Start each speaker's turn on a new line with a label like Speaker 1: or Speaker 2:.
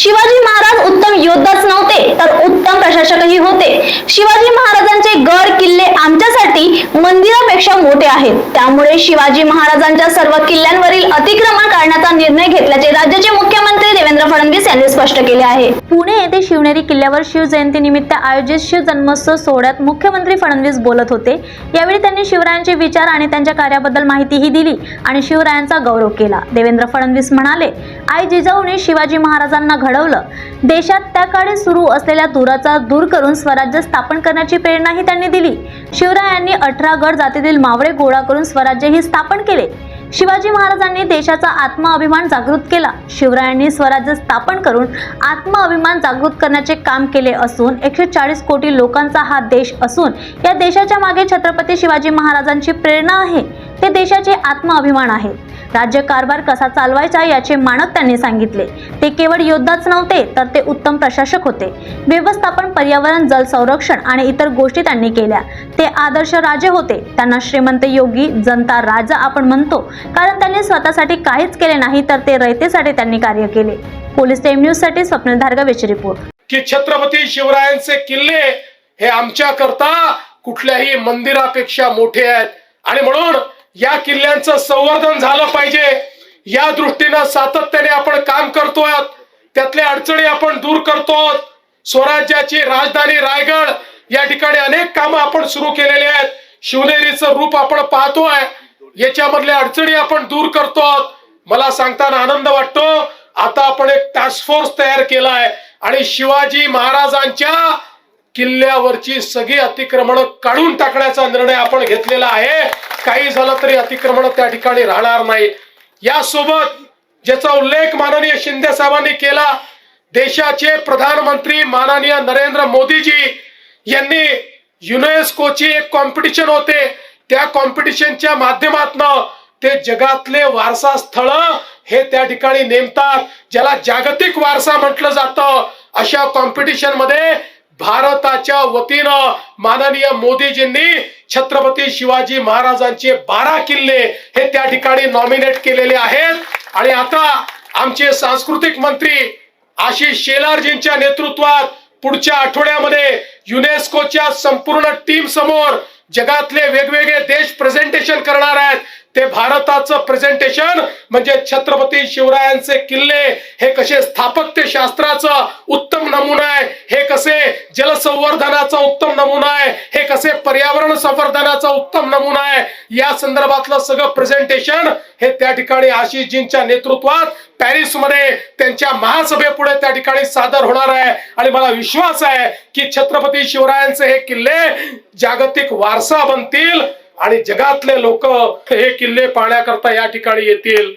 Speaker 1: शिवाजी महाराज उत्तम योद्धाच नव्हते तर उत्तम प्रशासकही होते. शिवाजी महाराजांचे गड किल्ले आमच्यासाठी मंदिरापेक्षा मोठे आहेत. त्यामुळे शिवाजी महाराजांच्या सर्व किल्ल्यांवरील अतिक्रमण करण्याचा निर्णय घेतल्याचे राज्याचे मुख्यमंत्री देवेंद्र फडणवीस यांनी स्पष्ट केले आहे. पुणे येथे शिवनेरी किल्ल्यावर शिवजयंतीनिमित्त आयोजित शिव जन्मोत्सव सोहळ्यात मुख्यमंत्री फडणवीस बोलत होते. यावेळी त्यांनी शिवरायांचे विचार आणि त्यांच्या कार्याबद्दल माहितीही दिली आणि शिवरायांचा गौरव केला. देवेंद्र फडणवीस म्हणाले आई जिजाऊने शिवाजी महाराजांना घडवलं. देशात त्या काळी सुरू असलेल्या दुराचा दूर करून स्वराज्य स्थापन करण्याची प्रेरणाही त्यांनी दिली. शिवरायांनी अठरा गड जातीतील मावळे गोळा करून स्वराज्यही स्थापन केले. शिवाजी महाराजांनी देशाचा आत्माभिमान जागृत केला. शिवरायांनी स्वराज्य स्थापन करून आत्माभिमान जागृत करण्याचे काम केले असून एकशे चाळीस कोटी लोकांचा हा देश असून या देशाच्या मागे छत्रपती शिवाजी महाराजांची प्रेरणा आहे. ते देशाचे आत्मअभिमान आहे राज्य कारभार कसा चालवायचा याचे मानक त्यांनी सांगितले. ते केवळ योद्धाच नव्हते तर ते उत्तम प्रशासक होते. व्यवस्थापन पर्यावरण जल संरक्षण आणि इतर गोष्टी त्यांनी केल्या. ते आदर्श राजे होते. त्यांना श्रीमंत योगी जनता राजा आपण म्हणतो. कारण त्यांनी स्वतःसाठी काहीच केले नाही तर ते रयतेसाठी त्यांनी कार्य केले. पोलीस टाइम न्यूजसाठी स्वप्न धारगावेची रिपोर्ट.
Speaker 2: की छत्रपती शिवरायांचे किल्ले हे आमच्या करता कुठल्याही मंदिरापेक्षा मोठे आहेत. आणि म्हणून या किल्ल्यांचं संवर्धन झालं पाहिजे. या दृष्टीनं सातत्याने आपण काम करतोय त्यातल्या अडचणी आपण दूर करतो स्वराज्याची राजधानी रायगड या ठिकाणी अनेक कामं आपण सुरू केलेली आहेत. शिवनेरीचं रूप आपण पाहतोय. याच्यामधल्या अडचणी आपण दूर करतो मला सांगताना आनंद वाटतो. आता आपण एक टास्क फोर्स तयार केलाय. आणि शिवाजी महाराजांच्या किल्ल्यावरची सगळी अतिक्रमण काढून टाकण्याचा निर्णय आपण घेतलेला आहे. काही झालं तरी अतिक्रमण त्या ठिकाणी राहणार नाही. यासोबत ज्याचा उल्लेख माननीय शिंदे साहेबांनी केला देशाचे प्रधानमंत्री माननीय नरेंद्र मोदीजी यांनी युनेस्कोची एक कॉम्पिटिशन होते. त्या कॉम्पिटिशनच्या माध्यमातनं ते जगातले वारसा स्थळ हे त्या ठिकाणी नेमतात ज्याला जागतिक वारसा म्हटलं जातं. अशा कॉम्पिटिशनमध्ये भारताच्या वतीनं माननीय मोदीजींनी छत्रपती शिवाजी महाराजांचे बारा किल्ले हे त्या ठिकाणी नॉमिनेट केलेले आहेत. आणि आता आमचे सांस्कृतिक मंत्री आशिष शेलारजींच्या नेतृत्वात पुढच्या आठवड्यामध्ये युनेस्कोच्या संपूर्ण टीम समोर जगातले वेगवेगळे देश प्रेझेंटेशन करणार आहेत. ते भारताचं प्रेझेंटेशन म्हणजे छत्रपती शिवरायांचे किल्ले हे कसे स्थापत्य शास्त्राचं उत्तम नमुना आहे हे कसे जलसंवर्धनाचा उत्तम नमुना आहे? हे कसे पर्यावरण संवर्धनाचा उत्तम नमुना आहे? या संदर्भातलं सगळं प्रेझेंटेशन हे त्या ठिकाणी आशिषजींच्या नेतृत्वात पॅरिसमध्ये त्यांच्या महासभेपुढे त्या ठिकाणी सादर होणार आहे. आणि मला विश्वास आहे की छत्रपती शिवरायांचे हे किल्ले जागतिक वारसा बनतील आणि जगातले लोक हे किल्ले पाहण्याकरता या ठिकाणी येतील.